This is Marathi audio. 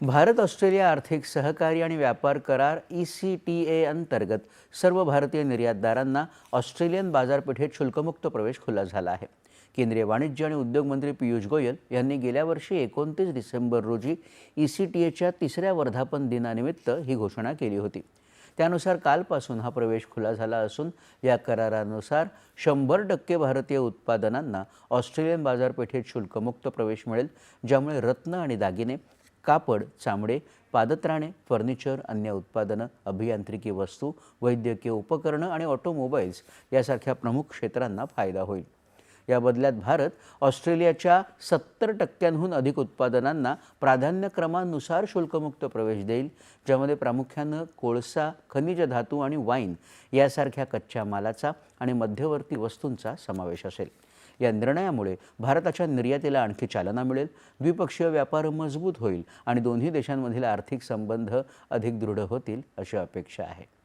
भारत ऑस्ट्रेलिया आर्थिक सहकार्य आणि व्यापार करार ई सी टी ए अंतर्गत सर्व भारतीय निर्यातदारांना ऑस्ट्रेलियन बाजारपेठेत शुल्कमुक्त प्रवेश खुला झाला आहे. केंद्रीय वाणिज्य आणि उद्योग मंत्री पियुष गोयल यांनी गेल्या वर्षी एकोणतीस डिसेंबर रोजी ई सी टी एच्या तिसऱ्या वर्धापन दिनानिमित्त ही घोषणा केली होती. त्यानुसार कालपासून हा प्रवेश खुला झाला असून या करारानुसार शंभर टक्के भारतीय उत्पादनांना ऑस्ट्रेलियन बाजारपेठेत शुल्कमुक्त प्रवेश मिळेल ज्यामुळे रत्न आणि दागिने कापड चामडे पादत्राणे फर्निचर अन्य उत्पादनं अभियांत्रिकी वस्तू वैद्यकीय उपकरणं आणि ऑटोमोबाईल्स यासारख्या प्रमुख क्षेत्रांना फायदा होईल. या बदल्यात भारत ऑस्ट्रेलियाच्या सत्तर टक्क्यांहून अधिक उत्पादनांना प्राधान्यक्रमानुसार शुल्कमुक्त प्रवेश देईल ज्यामध्ये प्रामुख्यानं कोळसा खनिज धातू आणि वाईन यासारख्या कच्च्या मालाचा आणि मध्यवर्ती वस्तूंचा समावेश असेल. या निर्णयामुळे भारताच्या निर्यातीला आणखी चालना मिळेल द्विपक्षीय व्यापार मजबूत होईल आणि दोन्ही देशांमधील आर्थिक संबंध अधिक दृढ होतील अशी अपेक्षा आहे.